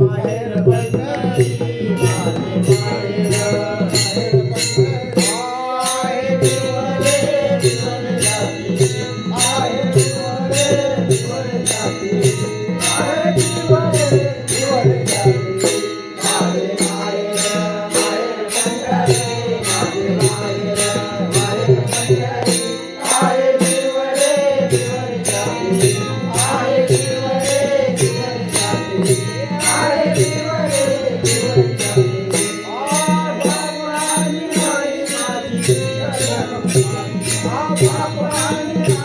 माहेर पंढरी आ बाबानी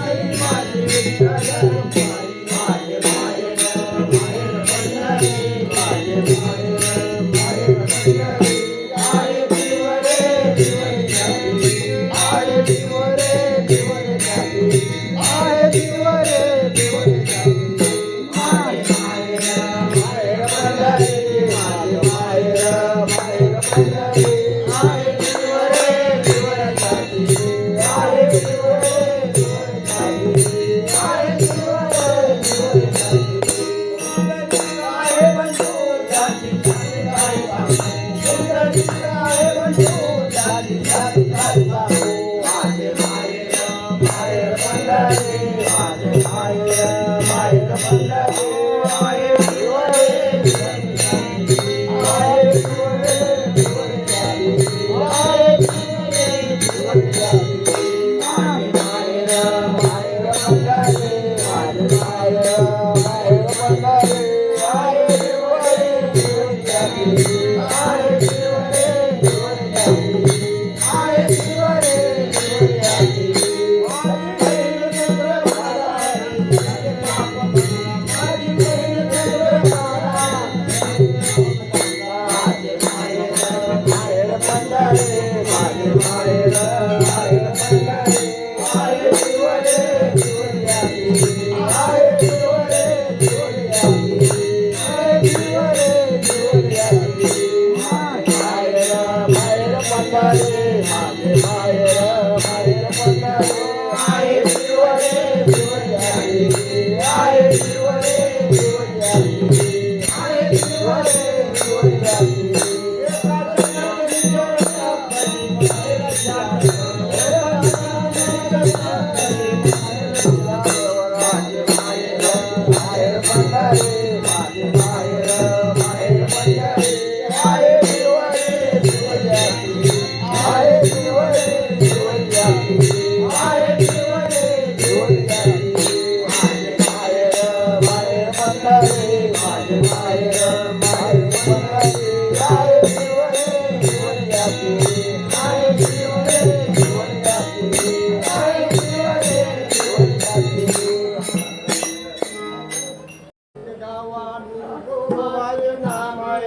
माहेर पंढरी